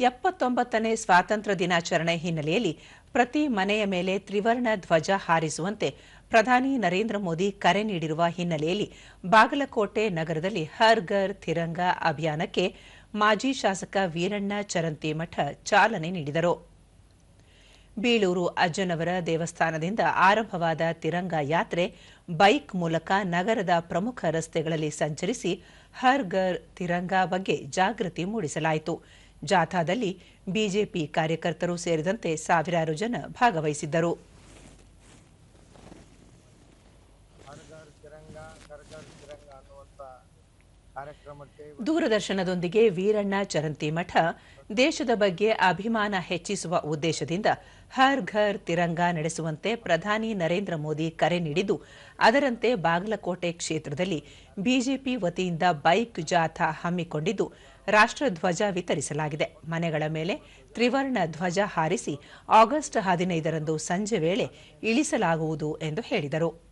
ಎಪ್ಪತ್ತೊಂಬತ್ತನೇ ಸ್ವಾತಂತ್ರ್ಯ ದಿನಾಚರಣೆ ಹಿನ್ನೆಲೆಯಲ್ಲಿ ಪ್ರತಿ ಮನೆಯ ಮೇಲೆ ತ್ರಿವರ್ಣ ಧ್ವಜ ಹಾರಿಸುವಂತೆ ಪ್ರಧಾನಿ ನರೇಂದ್ರ ಮೋದಿ ಕರೆ ನೀಡಿರುವ ಹಿನ್ನೆಲೆಯಲ್ಲಿ ಬಾಗಲಕೋಟೆ ನಗರದಲ್ಲಿ ಹರ್ ಘರ್ ತಿರಂಗ ಅಭಿಯಾನಕ್ಕೆ ಮಾಜಿ ಶಾಸಕ ವೀರಣ್ಣ ಚರಂತಿಮಠ ಚಾಲನೆ ನೀಡಿದರು. ಬೀಳೂರು ಅಜ್ಜನವರ ದೇವಸ್ಥಾನದಿಂದ ಆರಂಭವಾದ ತಿರಂಗ ಯಾತ್ರೆ ಬೈಕ್ ಮೂಲಕ ನಗರದ ಪ್ರಮುಖ ರಸ್ತೆಗಳಲ್ಲಿ ಸಂಚರಿಸಿ ಹರ್ ಘರ್ ತಿರಂಗ ಬಗ್ಗೆ ಜಾಗೃತಿ ಮೂಡಿಸಲಾಯಿತು. ಜಾಥಾದಲ್ಲಿ ಬಿಜೆಪಿ ಕಾರ್ಯಕರ್ತರು ಸೇರಿದಂತೆ ಸಾವಿರಾರು ಜನ ಭಾಗವಹಿಸಿದ್ದರು. ಹರ್ ದೂರದರ್ಶನದೊಂದಿಗೆ ವೀರಣ್ಣ ಚರಂತಿ ಮಠ, ದೇಶದ ಬಗ್ಗೆ ಅಭಿಮಾನ ಹೆಚ್ಚಿಸುವ ಉದ್ದೇಶದಿಂದ ಹರ್ ಘರ್ ತಿರಂಗ ನಡೆಸುವಂತೆ ಪ್ರಧಾನಿ ನರೇಂದ್ರ ಮೋದಿ ಕರೆ ನೀಡಿದ್ದು, ಅದರಂತೆ ಬಾಗಲಕೋಟೆ ಕ್ಷೇತ್ರದಲ್ಲಿ ಬಿಜೆಪಿ ವತಿಯಿಂದ ಬೈಕ್ ಜಾಥಾ ಹಮ್ಮಿಕೊಂಡಿದ್ದು ರಾಷ್ಟ್ರಧ್ವಜ ವಿತರಿಸಲಾಗಿದೆ. ಮನೆಗಳ ಮೇಲೆ ತ್ರಿವರ್ಣ ಧ್ವಜ ಹಾರಿಸಿ, ಆಗಸ್ಟ್ ಹದಿನೈದರಂದು ಸಂಜೆ ವೇಳೆ ಇಳಿಸಲಾಗುವುದು ಎಂದು ಹೇಳಿದರು.